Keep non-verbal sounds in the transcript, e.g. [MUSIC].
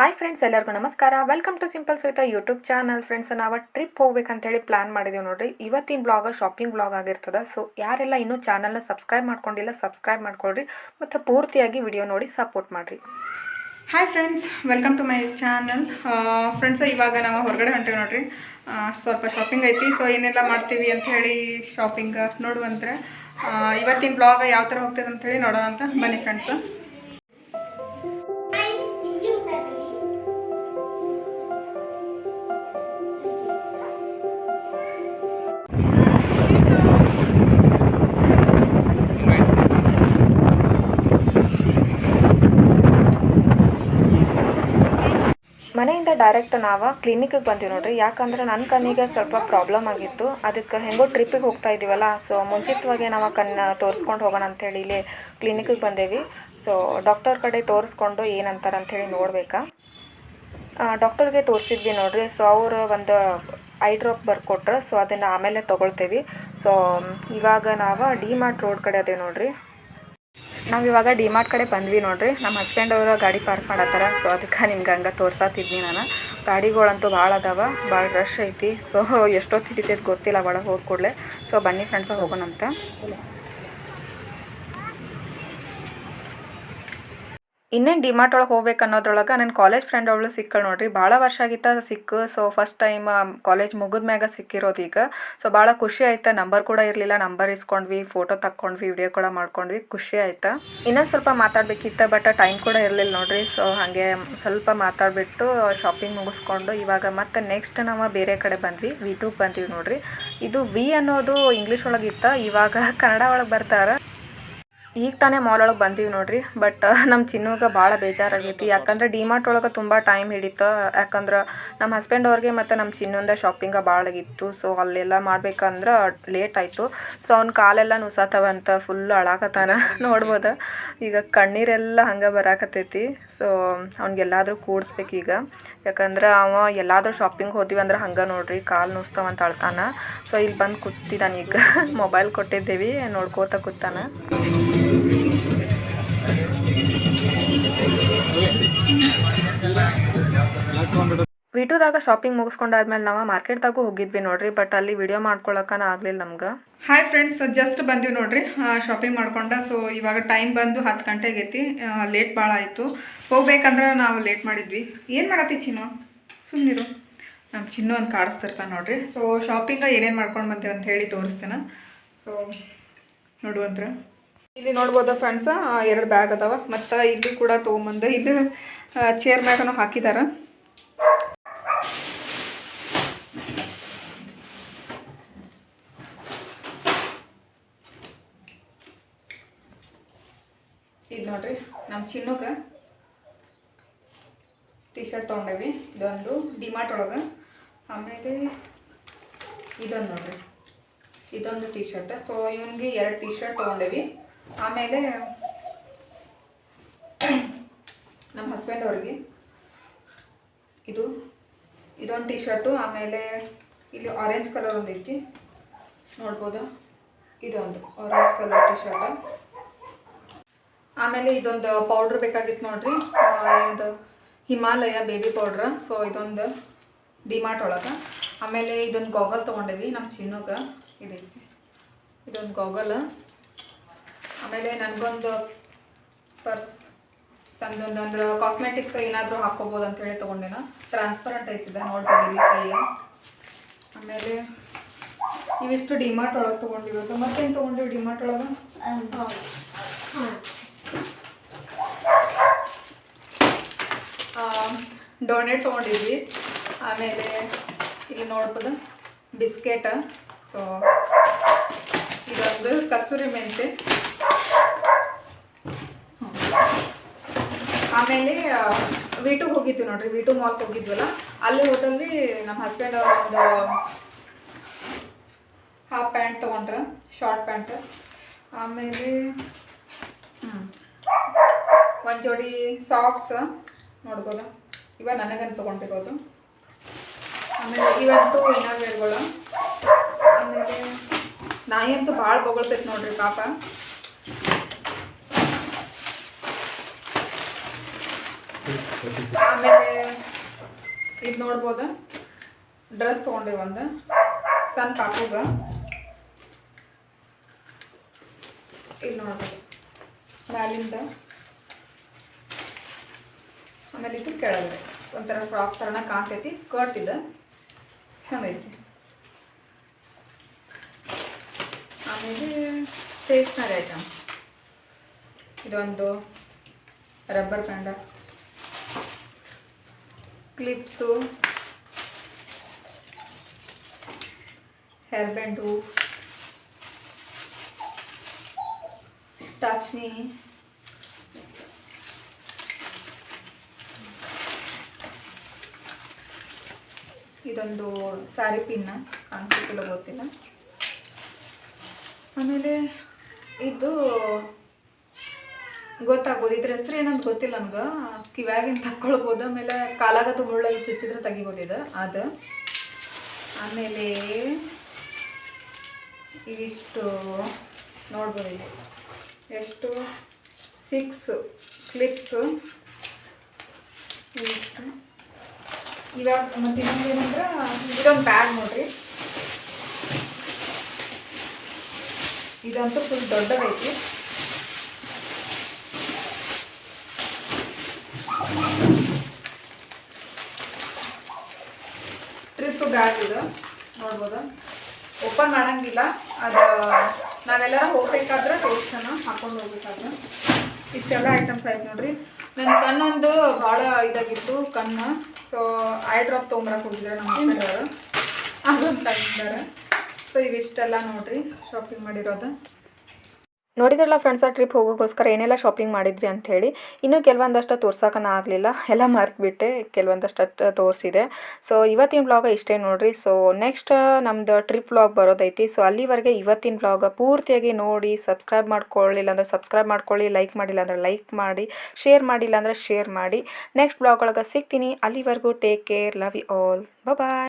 Hi friends ಎಲ್ಲರಿಗೂ ನಮಸ್ಕಾರ. Welcome to simple YouTube channel friends ನಾವು ಟ್ರಿಪ್ ಹೋಗ್ಬೇಕಂತೇಳಿ ಪ್ಲಾನ್ ಮಾಡಿದ್ದೀವಿ ನೋಡ್ರಿ. ಇವತ್ತಿನ ಬ್ಲಾಗ್ ಶಾಪಿಂಗ್ ಬ್ಲಾಗ್ ಆಗಿರ್ತದೆ. ಸೊ ಯಾರೆಲ್ಲ ಇನ್ನೂ ಚಾನಲ್ನ ಸಬ್ಸ್ಕ್ರೈಬ್ ಮಾಡ್ಕೊಂಡಿಲ್ಲ ಸಬ್ಸ್ಕ್ರೈಬ್ ಮಾಡ್ಕೊಳ್ರಿ. ಮತ್ತು ಪೂರ್ತಿಯಾಗಿ ವಿಡಿಯೋ ನೋಡಿ ಸಪೋರ್ಟ್ ಮಾಡಿರಿ. Hi friends welcome to my channel friends ಇವಾಗ ನಾವು ಹೊರಗಡೆ ಹೊಂಟೇವೆ ನೋಡ್ರಿ. ಸ್ವಲ್ಪ ಶಾಪಿಂಗ್ ಐತಿ. ಸೊ ಏನೆಲ್ಲ ಮಾಡ್ತೀವಿ ಅಂತ ಹೇಳಿ ಶಾಪಿಂಗ್ ನೋಡುವಂತ್ರೆ ಇವತ್ತಿನ ಬ್ಲಾಗ್ ಯಾವ ಥರ ಹೋಗ್ತದೆ ಅಂತ ಹೇಳಿ ನೋಡೋಣ ಅಂತ ಬನ್ನಿ ಫ್ರೆಂಡ್ಸ್ ಡೈರೆಕ್ಟ್ ನಾವು ಕ್ಲಿನಿಕ್ಗೆ ಬಂದೀವಿ ನೋಡ್ರಿ. ಯಾಕಂದ್ರೆ ನನ್ನ ಕಣ್ಣಿಗೆ ಸ್ವಲ್ಪ ಪ್ರಾಬ್ಲಮ್ ಆಗಿತ್ತು. ಅದಕ್ಕೆ ಹೆಂಗೋ ಟ್ರಿಪ್ಪಿಗೆ ಹೋಗ್ತಾ ಇದ್ದೀವಲ್ಲ ಸೊ ಮುಂಚಿತವಾಗಿ ನಾವು ಕಣ್ಣು ತೋರಿಸ್ಕೊಂಡು ಹೋಗೋಣ ಅಂಥೇಳಿ ಇಲ್ಲಿ ಕ್ಲಿನಿಕ್ಕಿಗೆ ಬಂದೇವಿ. ಸೊ ಡಾಕ್ಟರ್ ಕಡೆ ತೋರಿಸ್ಕೊಂಡು ಏನಂತಾರೆ ಅಂಥೇಳಿ ನೋಡಬೇಕಾ? ಡಾಕ್ಟರ್ಗೆ ತೋರಿಸಿದ್ವಿ ನೋಡಿರಿ. ಸೊ ಅವರು ಒಂದು ಐ ಡ್ರಾಪ್ ಬರ್ಕೊಟ್ರು. ಸೊ ಅದನ್ನು ಆಮೇಲೆ ತೊಗೊಳ್ತೇವೆ. ಸೊ ಇವಾಗ ನಾವು ಡಿ ಮಾರ್ಟ್ ರೋಡ್ ಕಡೆ ಅದೇ ನೋಡ್ರಿ. ನಾವು ಇವಾಗ ಡಿಮಾರ್ಟ್ ಕಡೆ ಬಂದ್ವಿ ನೋಡ್ರಿ. ನಮ್ಮ ಹಸ್ಬೆಂಡ್ ಅವರು ಗಾಡಿ ಪಾರ್ಕ್ ಮಾಡತ್ತಾರ. ಸೊ ಅದಕ್ಕೆ ನಿಮ್ಗೆ ಹಂಗೆ ತೋರ್ಸಾತಿದ್ನಿ ನಾನು. ಗಾಡಿಗಳಂತೂ ಭಾಳ ಅದಾವ, ಭಾಳ ರಶ್ ಐತಿ. ಸೊ ಎಷ್ಟೊತ್ತು ಹಿಡಿತೈತೆ ಗೊತ್ತಿಲ್ಲ, ಒಳಗೆ ಹೋದ ಕೂಡಲೇ. ಸೊ ಬನ್ನಿ ಫ್ರೆಂಡ್ಸ ಹೋಗೋಣಂತ. ಇನ್ನೇನು ಡಿಮಾರ್ಟ್ ಒಳಗೆ ಹೋಗ್ಬೇಕು ಅನ್ನೋದ್ರೊಳಗೆ ನನ್ನ ಕಾಲೇಜ್ ಫ್ರೆಂಡ್ ಅವಳು ಸಿಕ್ಕಳು ನೋಡ್ರಿ. ಭಾಳ ವರ್ಷ ಆಗಿತ್ತ ಸಿಕ್ಕು. ಸೊ ಫಸ್ಟ್ ಟೈಮ್ ಕಾಲೇಜ್ ಮುಗಿದ ಮ್ಯಾಗ ಸಿಕ್ಕಿರೋದು ಈಗ. ಸೊ ಭಾಳ ಖುಷಿ ಆಯ್ತಾ. ನಂಬರ್ ಕೂಡ ಇರಲಿಲ್ಲ. ನಂಬರ್ ಇಸ್ಕೊಂಡ್ವಿ ಫೋಟೋ ತಕ್ಕೊಂಡ್ವಿ ವಿಡಿಯೋ ಕೂಡ ಮಾಡ್ಕೊಂಡ್ವಿ. ಖುಷಿ ಆಯ್ತಾ. ಇನ್ನೊಂದು ಸ್ವಲ್ಪ ಮಾತಾಡಬೇಕಿತ್ತು ಬಟ್ ಟೈಮ್ ಕೂಡ ಇರಲಿಲ್ಲ ನೋಡ್ರಿ. ಸೊ ಹಾಗೆ ಸ್ವಲ್ಪ ಮಾತಾಡಿಬಿಟ್ಟು ಶಾಪಿಂಗ್ ಮುಗಿಸ್ಕೊಂಡು ಇವಾಗ ಮತ್ತೆ ನೆಕ್ಸ್ಟ್ ನಾವು ಬೇರೆ ಕಡೆ ಬಂದ್ವಿ. ವಿ ಟೂಗೆ ಬಂದ್ವಿ ನೋಡ್ರಿ. ಇದು ವಿ ಅನ್ನೋದು ಇಂಗ್ಲೀಷ್ ಒಳಗೆ ಇತ್ತ. ಇವಾಗ [LAUGHS] ಕನ್ನಡ ಒಳಗೆ ಬರ್ತಾರ. ಈಗ ತಾನೇ ಮಾಲ್ ಒಳಗೆ ಬಂದೀವಿ ನೋಡ್ರಿ ಬಟ್ [LAUGHS] ನಮ್ಮ ಚಿನ್ನುಗೆ ಭಾಳ ಬೇಜಾರಾಗೈತಿ. ಯಾಕಂದ್ರೆ ಡಿಮಾರ್ಟ್ ಒಳಗೆ ತುಂಬ ಟೈಮ್ ಹಿಡಿತು. ಯಾಕಂದ್ರೆ ನಮ್ಮ ಹಸ್ಬೆಂಡ್ ಅವ್ರಿಗೆ ಮತ್ತು ನಮ್ಮ ಚಿನ್ನೊಂದ ಶಾಪಿಂಗ ಭಾಳ ಆಗಿತ್ತು ಸೊ ಅಲ್ಲೆಲ್ಲ ಮಾಡ್ಬೇಕಂದ್ರೆ ಲೇಟ್ ಆಯಿತು. ಸೊ ಅವ್ನ ಕಾಲೆಲ್ಲ ನುಸಾತವಂತ ಫುಲ್ ಅಳಾಕತ್ತಾನ [LAUGHS] ನೋಡ್ಬೋದು? ಈಗ ಕಣ್ಣೀರೆಲ್ಲ ಹಂಗೆ ಬರಾಕತ್ತೈತಿ. ಸೊ ಅವ್ನಿಗೆಲ್ಲಾದರೂ ಈಗ. ಯಾಕಂದ್ರೆ ಅವ ಎಲ್ಲಾದರೂ ಶಾಪಿಂಗ್ ಹೋದಿವಿ ಅಂದ್ರೆ ಹಂಗೆ ನೋಡ್ರಿ, ಕಾಲು ನುಸ್ತಾವಂತ ಅಳ್ತಾನ. ಸೊ ಇಲ್ಲಿ ಬಂದು ಕೂತಿದ್ದಾನೀಗ ಮೊಬೈಲ್ [LAUGHS] ಕೊಟ್ಟಿದ್ದೀವಿ, ನೋಡ್ಕೋತ ಕೂತಾನ. ವಿಟುದಾಗ ಶಾಪಿಂಗ್ ಮುಗಿಸ್ಕೊಂಡಾದ್ಮೇಲೆ ನಾವು ಮಾರ್ಕೆಟ್ದಾಗೂ ಹೋಗಿದ್ವಿ ನೋಡ್ರಿ ಬಟ್ ಅಲ್ಲಿ ವಿಡಿಯೋ ಮಾಡ್ಕೊಳಕನ ಆಗಲಿಲ್ಲ ನಮ್ಗೆ. ಹಾಯ್ ಫ್ರೆಂಡ್ಸ್ ಜಸ್ಟ್ ಬಂದಿವಿ ನೋಡ್ರಿ ಶಾಪಿಂಗ್ ಮಾಡ್ಕೊಂಡ ಸೊ ಇವಾಗ ಟೈಮ್ ಬಂದು ಹತ್ತು ಗಂಟೆಗೆ ಐತಿ ಲೇಟ್ ಭಾಳ ಆಯಿತು. ಹೋಗ್ಬೇಕಂದ್ರೆ ನಾವು ಲೇಟ್ ಮಾಡಿದ್ವಿ. ಏನು ಮಾಡತ್ತಿ ಚಿನ್ನು? ಸುಮ್ಮನಿರು ನಮ್ಮ ಚಿನ್ನು ಒಂದು ಕಾಡಿಸ್ತಿರ್ತಾನೆ ನೋಡ್ರಿ. ಸೊ ಶಾಪಿಂಗ ಏನೇನು ಮಾಡ್ಕೊಂಡು ಬಂತೇವೆ ಅಂತ ಹೇಳಿ ತೋರಿಸ್ತೇನೆ. ಸೊ ನೋಡುವಂತ್ರ. ಇಲ್ಲಿ ನೋಡ್ಬೋದು ಫ್ರೆಂಡ್ಸ ಎರಡು ಬ್ಯಾಗ್ ಅದಾವ. ಮತ್ತು ಇಲ್ಲಿ ಕೂಡ ತೊಗೊಂಬಂದು. ಇಲ್ಲಿ ಚೇರ್ ಮ್ಯಾಗನು ಹಾಕಿದಾರ. ಇದು ನೋಡ್ರಿ ನಮ್ಮ ಚಿನ್ನಕ್ಕೆ ಟಿ ಶರ್ಟ್ ತೊಗೊಂಡೇವಿ. ಇದೊಂದು ಡಿಮಾರ್ಟ್ ಒಳಗೆ. ಆಮೇಲೆ ಇದೊಂದು ನೋಡ್ರಿ. ಇದೊಂದು ಟಿ ಶರ್ಟ್ ಸೊ ಇವನಿಗೆ ಎರಡು ಟಿ ಶರ್ಟ್ ತೊಗೊಂಡೇವಿ. ಆಮೇಲೆ ನಮ್ಮ ಹಸ್ಬೆಂಡ್ ಅವ್ರಿಗೆ ಇದು, ಇದೊಂದು ಟಿ ಶರ್ಟು ಆಮೇಲೆ ಇಲ್ಲಿ ಆರೆಂಜ್ ಕಲರ್ ಒಂದು ಐತಿ. ನೋಡ್ಬೋದಾ? ಇದೊಂದು ಆರೆಂಜ್ ಕಲರ್ ಟಿ ಶರ್ಟ್ ಆಮೇಲೆ ಇದೊಂದು ಪೌಡ್ರ್ ಬೇಕಾಗಿತ್ತು ನೋಡ್ರಿ. ಇದು ಹಿಮಾಲಯ ಬೇಬಿ ಪೌಡ್ರ್ ಸೊ ಇದೊಂದು ಡಿಮಾರ್ಟ್ ಒಳಗೆ. ಆಮೇಲೆ ಇದೊಂದು ಗಾಗಲ್ ತೊಗೊಂಡೇವಿ ನಮ್ಮ ಚಿನ್ನಗೆ. ಇದೈತಿ ಇದೊಂದು ಗಾಗಲ್ ಆಮೇಲೆ ನನಗೊಂದು ಪರ್ಸ್ ಸಣ್ಣದೊಂದು ಅಂದ್ರೆ ಕಾಸ್ಮೆಟಿಕ್ಸ್ ಏನಾದರೂ ಹಾಕೋಬೋದು ಅಂತ ಹೇಳಿ ತೊಗೊಂಡೇನ. ಟ್ರಾನ್ಸ್ಪರೆಂಟ್ ಐತಿದೆ ನೋಡ್ಬೋದು ಇಲ್ಲಿ ಕೈ ಆಮೇಲೆ ಇವಿಷ್ಟು ಡಿಮಾರ್ಟ್ ಒಳಗೆ ತೊಗೊಂಡಿರೋದು ಮತ್ತೇನು ತೊಗೊಂಡಿವಿ ಡಿಮಾರ್ಟ್ ಒಳಗೆ? ಡೋನೆಟ್ ತೊಗೊಂಡಿದ್ವಿ. ಆಮೇಲೆ ಇಲ್ಲಿ ನೋಡ್ಬೋದು ಬಿಸ್ಕೆಟ. ಸೊ ಇದೊಂದು ಕಸೂರಿ ಮೆಂತೆ. ಆಮೇಲೆ ವೀಟುಗೆ ಹೋಗಿದ್ವಿ ನೋಡ್ರಿ, ವೀಟು ಮಾಲ್ಗೆ ಹೋಗಿದ್ವಲ್ಲ, ಅಲ್ಲಿ ಹೋದಲ್ಲಿ ನಮ್ಮ ಹಸ್ಬೆಂಡ್ ಒಂದು ಹಾಫ್ ಪ್ಯಾಂಟ್ ತೊಗೊಂಡ್ರ ಶಾರ್ಟ್ ಪ್ಯಾಂಟ್ ಆಮೇಲೆ ಹ್ಞೂ ಒಂದು ಜೋಡಿ ಸಾಕ್ಸ್ ನೋಡ್ಬೋದ? ಇವ ನನಗಂತ ತೊಗೊಂಡಿರೋದು. ಆಮೇಲೆ ಇವತ್ತು ಇನ್ನರ್ವೇರ್ಗಳು ಆಮೇಲೆ ನಾಯಿ ಅಂತೂ ಭಾಳ ಬೊಗಳ್ತೈತೆ ನೋಡ್ರಿ ಪಾಪ. ಆಮೇಲೆ ಇದು ನೋಡ್ಬೋದ? ಡ್ರೆಸ್ ತೊಗೊಂಡೆ ಒಂದು. ಸಣ್ಣ ಪಾಪುಗ. ಇಲ್ಲಿ ನೋಡ್ಬೋದು. ಮ್ಯಾಲಿಂದ. ಆಮೇಲೆ ಇದು ಕೆಳಗಡೆ. ಒಂಥರ ಫ್ರಾಕ್ ಥರನ ಕಾಣ್ತೈತಿ ಸ್ಕರ್ಟ್ ಇದೆ. ಚೆನ್ನೈತಿ ಆಮೇಲೆ ಸ್ಟೇಷ್ನರಿ ಐಟಮ್ ಇದೊಂದು rubber band clips. Hair band ಟಚ್ನಿ ಇದೊಂದು ಸ್ಯಾರಿ ಪಿನ್ನ ಕಾಣಿಸ್ತಿಲ್ಲ ಗೊತ್ತಿಲ್ಲ. ಆಮೇಲೆ ಇದು ಗೊತ್ತಾಗ್ಬೋದು. ಇದ್ರ ಹೆಸರು ಏನಂತ ಗೊತ್ತಿಲ್ಲ ನನಗೆ. ಕಿವ್ಯಾಗಿನ ತಕ್ಕೊಳ್ಬೋದು. ಆಮೇಲೆ ಕಾಲಾಗದು ಮುಳ್ಳಲ್ಲಿ ಚುಚ್ಚಿದ್ರೆ ತೆಗಿಬೋದು ಇದು, ಅದು. ಆಮೇಲೆ ಇವಿಷ್ಟು ನೋಡ್ಬೋದು ಇಲ್ಲಿ. ಎಷ್ಟು? ಸಿಕ್ಸ್ ಕ್ಲಿಪ್ಸು ಇವಿಷ್ಟು. ಇವಾಗ ಮತ್ತೆ ಇನ್ನೊಂದೇನಂದ್ರೆ, ಇದೊಂದು ಬ್ಯಾಗ್ ನೋಡ್ರಿ. ಇದಂತೂ ಫುಲ್ ದೊಡ್ಡದೈತಿ. ಟ್ರಿಪ್ ಬ್ಯಾಗ್ ಇದು. ನೋಡ್ಬೋದು? ಓಪನ್ ಮಾಡಂಗಿಲ್ಲ. ಅದು, ನಾವೆಲ್ಲರ ಹೋಗ್ಬೇಕಾದ್ರೆ ತೋರಿಸೋಣ ಹಾಕೊಂಡು ಹೋಗ್ಬೇಕಾದ್ರೆ. ಇಷ್ಟೆಲ್ಲ ಐಟಮ್ಸ್ ಆಯ್ತು ನೋಡ್ರಿ. ನನ್ನ ಕಣ್ಣೊಂದು ಭಾಳ ಇದಾಗಿತ್ತು, ಕಣ್ಣು. ಸೊ ಐ ಡ್ರಾಪ್ ತೊಗೊಂಬರಕ್ಕೆ ಹೋಗಿದ್ದಾರೆ ನಮ್ಮ ಅಪ್ಪನವರು ಅದೊಂದು ತಂದಿದ್ದಾರೆ ಸೊ ಇವಿಷ್ಟೆಲ್ಲ ನೋಡಿರಿ ಶಾಪಿಂಗ್ ಮಾಡಿರೋದು. ನೋಡಿದ್ರಲ್ಲ ಫ್ರೆಂಡ್ಸ್ ಆ ಟ್ರಿಪ್ ಹೋಗೋಕ್ಕೋಸ್ಕರ ಏನೆಲ್ಲ ಶಾಪಿಂಗ್ ಮಾಡಿದ್ವಿ ಅಂಥೇಳಿ, ಇನ್ನೂ ಕೆಲವೊಂದಷ್ಟು ತೋರ್ಸೋಕನ ಆಗಲಿಲ್ಲ. ಎಲ್ಲ ಮರೆತುಬಿಟ್ಟೆ, ಕೆಲವೊಂದಷ್ಟು ತೋರಿಸಿದೆ. ಸೊ ಇವತ್ತಿನ ಬ್ಲಾಗ ಇಷ್ಟೇ ನೋಡಿರಿ. ಸೊ ನೆಕ್ಸ್ಟ್ ನಮ್ಮದು ಟ್ರಿಪ್ ಬ್ಲಾಗ್ ಬರೋದೈತಿ. ಸೊ ಅಲ್ಲಿವರೆಗೆ ಇವತ್ತಿನ ಬ್ಲಾಗ ಪೂರ್ತಿಯಾಗಿ ನೋಡಿ ಸಬ್ಸ್ಕ್ರೈಬ್ ಮಾಡ್ಕೊಳ್ಳಿಲ್ಲ ಅಂದರೆ ಸಬ್ಸ್ಕ್ರೈಬ್ ಮಾಡ್ಕೊಳ್ಳಿ ಲೈಕ್ ಮಾಡಿಲ್ಲ ಅಂದರೆ ಲೈಕ್ ಮಾಡಿ ಶೇರ್ ಮಾಡಿಲ್ಲ ಅಂದರೆ ಶೇರ್ ಮಾಡಿ. ನೆಕ್ಸ್ಟ್ ಬ್ಲಾಗ್ ಒಳಗೆ ಸಿಗ್ತೀನಿ. ಅಲ್ಲಿವರೆಗೂ take care love you all bye